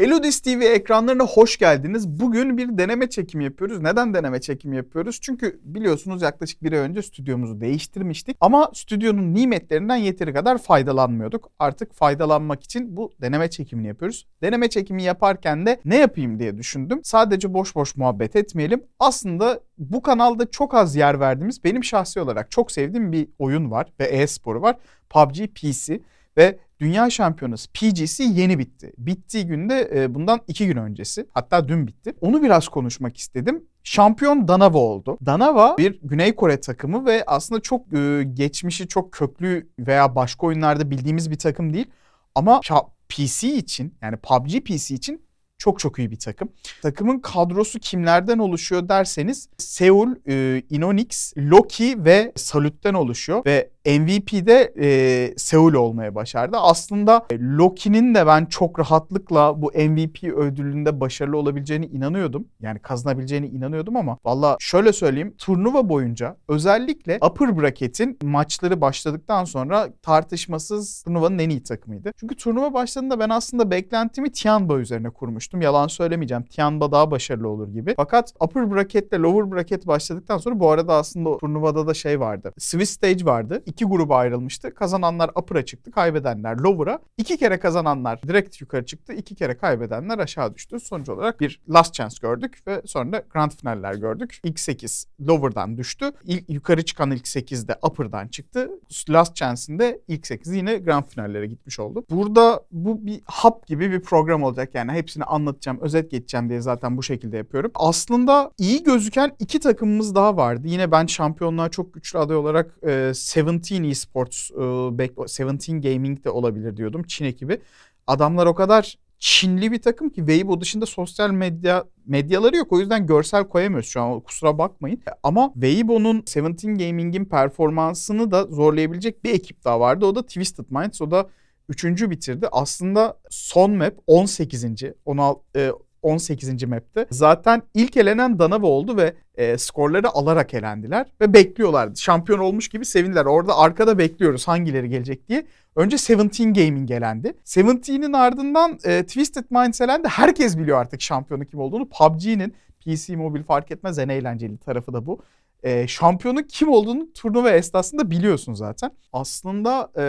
Eludis TV ekranlarına hoş geldiniz. Bugün bir deneme çekimi yapıyoruz. Neden deneme çekimi yapıyoruz? Çünkü biliyorsunuz yaklaşık bir ay önce stüdyomuzu değiştirmiştik. Ama stüdyonun nimetlerinden yeteri kadar faydalanmıyorduk. Artık faydalanmak için bu deneme çekimini yapıyoruz. Deneme çekimi yaparken de ne yapayım diye düşündüm. Sadece boş boş muhabbet etmeyelim. Aslında bu kanalda çok az yer verdiğimiz benim şahsi olarak çok sevdiğim bir oyun var ve e-sporu var. PUBG PC ve Dünya Şampiyonası PGC yeni bitti. Bittiği günde e, bundan iki gün öncesi hatta dün bitti. Onu biraz konuşmak istedim. Şampiyon Danava oldu. Danava bir Güney Kore takımı ve aslında çok e, geçmişi çok köklü veya başka oyunlarda bildiğimiz bir takım değil. Ama PC için yani PUBG PC için çok çok iyi bir takım. Takımın kadrosu kimlerden oluşuyor derseniz Seul, e, Inonix, Loki ve Salut'ten oluşuyor ve MVP'de e, Seul olmaya başardı. Aslında e, Loki'nin de ben çok rahatlıkla bu MVP ödülünde başarılı olabileceğini inanıyordum. Yani kazanabileceğini inanıyordum ama valla şöyle söyleyeyim turnuva boyunca özellikle upper bracket'in maçları başladıktan sonra tartışmasız turnuvanın en iyi takımıydı. Çünkü turnuva başladığında ben aslında beklentimi Tianba üzerine kurmuştum. Yalan söylemeyeceğim. Tianba daha başarılı olur gibi. Fakat upper bracket ile lower bracket başladıktan sonra bu arada aslında turnuvada da şey vardı. Swiss stage vardı iki gruba ayrılmıştı. Kazananlar upper'a çıktı, kaybedenler lower'a. İki kere kazananlar direkt yukarı çıktı, iki kere kaybedenler aşağı düştü. Sonuç olarak bir last chance gördük ve sonra da grand finaller gördük. İlk 8 lower'dan düştü. İlk, yukarı çıkan ilk 8 de upper'dan çıktı. Last chance'in de ilk 8 yine grand finallere gitmiş oldu. Burada bu bir hap gibi bir program olacak. Yani hepsini anlatacağım, özet geçeceğim diye zaten bu şekilde yapıyorum. Aslında iyi gözüken iki takımımız daha vardı. Yine ben şampiyonluğa çok güçlü aday olarak e, 17 Esports, e, 17 Gaming de olabilir diyordum. Çin ekibi. Adamlar o kadar Çinli bir takım ki Weibo dışında sosyal medya medyaları yok. O yüzden görsel koyamıyoruz şu an kusura bakmayın. Ama Weibo'nun 17 Gaming'in performansını da zorlayabilecek bir ekip daha vardı. O da Twisted Minds. O da üçüncü bitirdi. Aslında son map 18. 16, e, 18. map'te. Zaten ilk elenen Danava oldu ve e, skorları alarak elendiler ve bekliyorlardı. Şampiyon olmuş gibi sevindiler. Orada arkada bekliyoruz hangileri gelecek diye. Önce 17 Gaming elendi. 17'nin ardından e, Twisted Minds elendi. Herkes biliyor artık şampiyonu kim olduğunu. PUBG'nin PC mobil fark etmez en eğlenceli tarafı da bu. E, şampiyonun kim olduğunu turnuva esnasında biliyorsun zaten. Aslında e,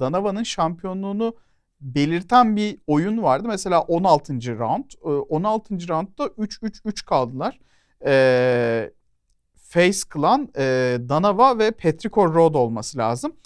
Danava'nın şampiyonluğunu belirten bir oyun vardı. Mesela 16. round. 16. Ee, roundda 3-3-3 kaldılar. Ee, Face Clan, e, Danava ve Petrichor Road olması lazım.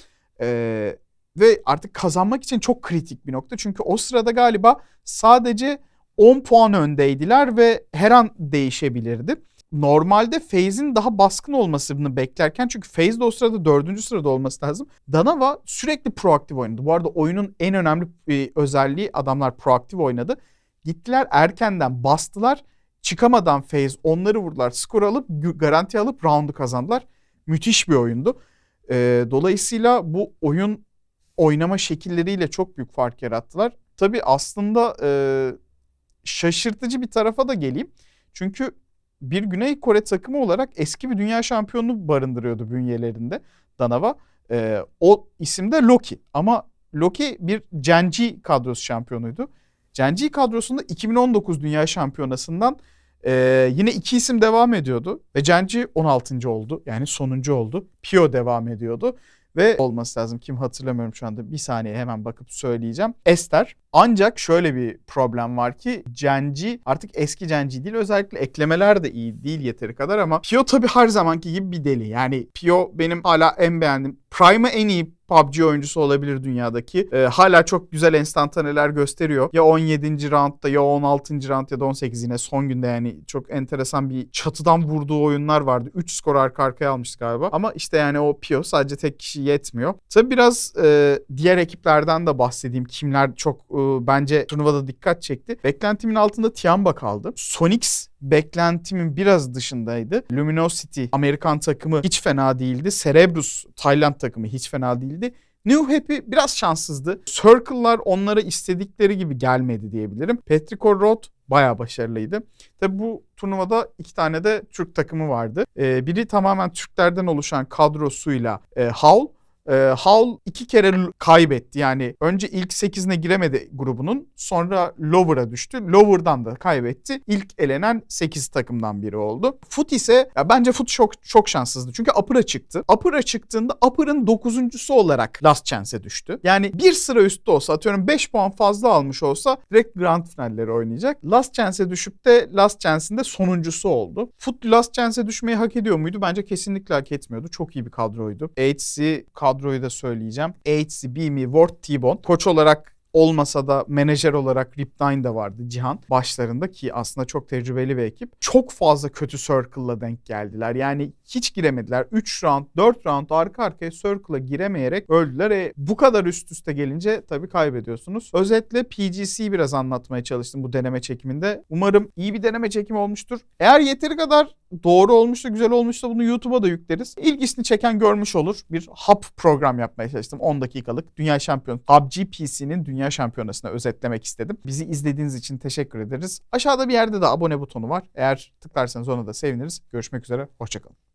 Ee, ve artık kazanmak için çok kritik bir nokta. Çünkü o sırada galiba sadece 10 puan öndeydiler ve her an değişebilirdi normalde FaZe'in daha baskın olmasını beklerken çünkü FaZe de o sırada dördüncü sırada olması lazım. Danava sürekli proaktif oynadı. Bu arada oyunun en önemli e, özelliği adamlar proaktif oynadı. Gittiler erkenden bastılar. Çıkamadan FaZe onları vurdular. Skor alıp garanti alıp roundu kazandılar. Müthiş bir oyundu. E, dolayısıyla bu oyun oynama şekilleriyle çok büyük fark yarattılar. Tabii aslında e, şaşırtıcı bir tarafa da geleyim. Çünkü bir Güney Kore takımı olarak eski bir dünya şampiyonunu barındırıyordu bünyelerinde Danava. E, o isim de Loki ama Loki bir Genji kadrosu şampiyonuydu. Genji kadrosunda 2019 Dünya Şampiyonası'ndan e, yine iki isim devam ediyordu. Ve Genji 16. oldu yani sonuncu oldu. Pio devam ediyordu. Ve olması lazım kim hatırlamıyorum şu anda bir saniye hemen bakıp söyleyeceğim. Esther ancak şöyle bir problem var ki Genji artık eski Genji değil özellikle eklemeler de iyi değil yeteri kadar ama Pio tabii her zamanki gibi bir deli. Yani Pio benim hala en beğendiğim Prime'a en iyi PUBG oyuncusu olabilir dünyadaki. E, hala çok güzel enstantaneler gösteriyor. Ya 17. roundda ya 16. round ya da 18 yine son günde yani çok enteresan bir çatıdan vurduğu oyunlar vardı. 3 skor arka arkaya almıştı galiba. Ama işte yani o Pio sadece tek kişi yetmiyor. Tabi biraz e, diğer ekiplerden de bahsedeyim. Kimler çok e, bence turnuvada dikkat çekti. Beklentimin altında Tiamba kaldı. Sonix beklentimin biraz dışındaydı. Luminosity Amerikan takımı hiç fena değildi. Cerebrus Tayland takımı hiç fena değildi. New Happy biraz şanssızdı. Circle'lar onlara istedikleri gibi gelmedi diyebilirim. Petrichor Road bayağı başarılıydı. Tabi bu turnuvada iki tane de Türk takımı vardı. Ee, biri tamamen Türklerden oluşan kadrosuyla e, Howl, Ee, Hull iki kere kaybetti. Yani önce ilk 8'ine giremedi grubunun. Sonra Lower'a düştü. Lower'dan da kaybetti. İlk elenen 8 takımdan biri oldu. Foot ise ya bence Foot çok çok şanssızdı. Çünkü Upper'a çıktı. Upper'a çıktığında Upper'ın 9.sü olarak Last Chance'e düştü. Yani bir sıra üstte olsa atıyorum 5 puan fazla almış olsa direkt grand finalleri oynayacak. Last Chance'e düşüp de Last Chance'in de sonuncusu oldu. Foot Last Chance'e düşmeyi hak ediyor muydu? Bence kesinlikle hak etmiyordu. Çok iyi bir kadroydu. HC kadroyu da söyleyeceğim. HC, Beamy, Ward, T-Bone. Koç olarak olmasa da menajer olarak Rip Nine de vardı Cihan başlarında ki aslında çok tecrübeli bir ekip. Çok fazla kötü Circle'la denk geldiler. Yani hiç giremediler. 3 round, 4 round arka arkaya Circle'a giremeyerek öldüler. E, bu kadar üst üste gelince tabii kaybediyorsunuz. Özetle PGC'yi biraz anlatmaya çalıştım bu deneme çekiminde. Umarım iyi bir deneme çekimi olmuştur. Eğer yeteri kadar doğru olmuşsa, güzel olmuşsa bunu YouTube'a da yükleriz. İlgisini çeken görmüş olur. Bir hub program yapmaya çalıştım. 10 dakikalık Dünya Şampiyonu. PUBG PC'nin Dünya Şampiyonası'nı özetlemek istedim. Bizi izlediğiniz için teşekkür ederiz. Aşağıda bir yerde de abone butonu var. Eğer tıklarsanız ona da seviniriz. Görüşmek üzere. Hoşçakalın.